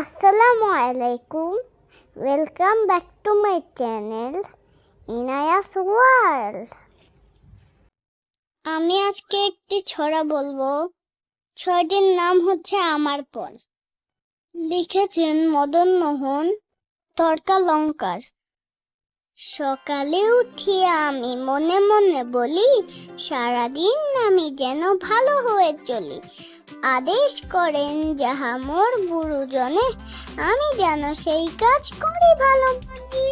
আসসালামু আলাইকুম welcome back to my channel Inaya's world আমি আজকে একটি ছড়া বলব। ছয়টির নাম হচ্ছে আমার পর লিখেছেন মদন মোহন, তর্কা লঙ্কার। সকালে উঠিয়ে আমি মনে মনে বলি, সারাদিন আমি যেন ভালো হয়ে চলি। আদেশ করেন, যাহা মোর গুরুজনে, আমি যেন সেই কাজ করি ভালো মনে।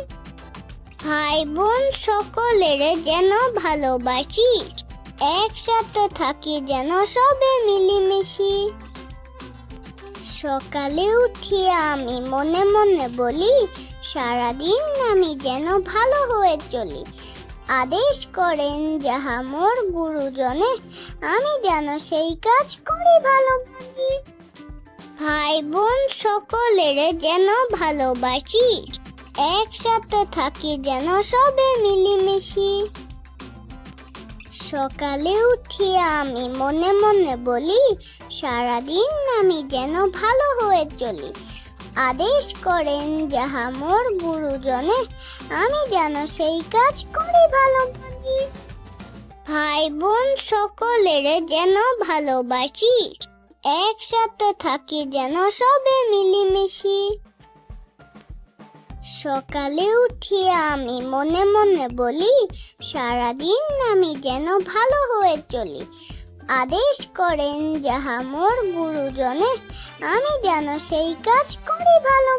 ভাই বোন সকলের যেন ভালোবাসি, একসাথে থাকি যেন সবে মিলিমিশি। সকালে উঠিয়ে আমি মনে মনে বলি, সারাদিন আমি যেন ভালো হয়ে চলি আদেশ করেন যাহা মোর গুরুজনে, আমি যেন সেই কাজ করি ভালো মনে ভাই বোন সকলের যেন ভালোবাসি, একসাথে থাকি যেন সবে মিলিমিশি। সকালে উঠিয়ে আমি মনে মনে বলি, সারাদিন আমি যেন ভালো হয়ে চলি। আদেশ করেন যাহা মোর গুরুজনে, আমি যেন সেই কাজ করি ভালো ভাই বোন সকলের যেন ভালোবাসি, একসাথে থাকি যেন সবে মিলিমিশি। সকালে উঠিয়ে আমি মনে মনে বলি, সারাদিন আমি যেন ভালো হয়ে চলি আদেশ করেন যাহা মোর গুরুজনে, আমি যেন সেই কাজ করি ভালো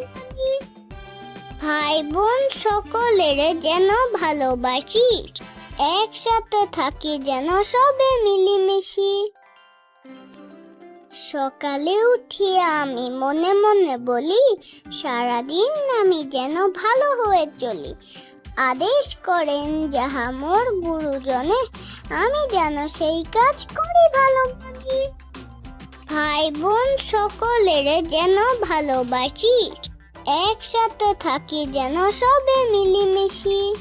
ভাই বোন সকলের যেন ভালোবাসি, একসাথে থাকি যেন সবে মিলিমিশি। সকালে উঠিয়ে আমি মনে মনে বলি, সারাদিন আমি যেন ভালো হয়ে চলি। আদেশ করেন, যাহা মোর গুরুজনে, আমি যেন সেই কাজ করি ভালো মনে ভাই বোন সকলের যেন ভালোবাসি, একসাথে থাকি যেন সবে মিলিমিশি।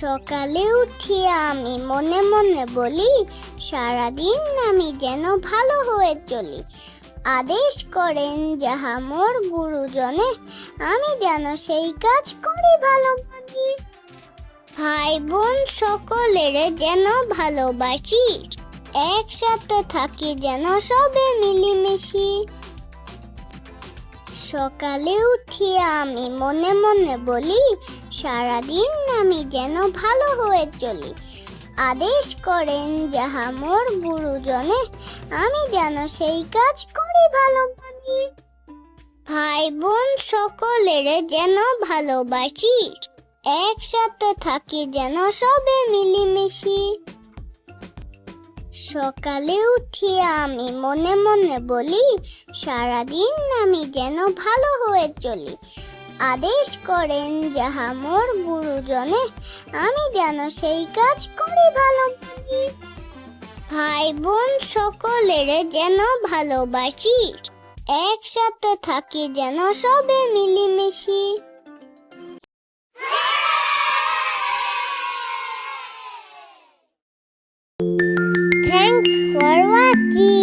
সকালে উঠিয়ে আমি মনে মনে বলি, সারাদিন আমি যেন ভালো হয়ে চলি। আদেশ করেন যাহা মোর গুরুজনে, আমি যেন সেই কাজ করি ভালো ভাই বোন সকলের যেন ভালোবাসি, একসাথে থাকি যেন সবে মিলিমিশি। সকালে উঠিয়া আমি মনে মনে বলি, সারাদিন আমি যেন ভালো হয়ে চলি। আদেশ করেন যাহা মোর গুরুজনে, আমি যেন সেই কাজ করি ভালো মনে ভাই বোন সকলের যেন ভালোবাসি। একসাথে থাকি যেন সবে মিলিমিশি। সকালে উঠিয়ে আমি মনে মনে বলি, সারাদিন আমি যেন ভালো হয়ে চলি। আদেশ করেন যাহা মোর গুরুজনে, আমি যেন সেই কাজ করি ভালো ভাই বোন সকলের যেন ভালোবাসি একসাথে থাকি যেন সবে মিলিমিশি Thanks for watching.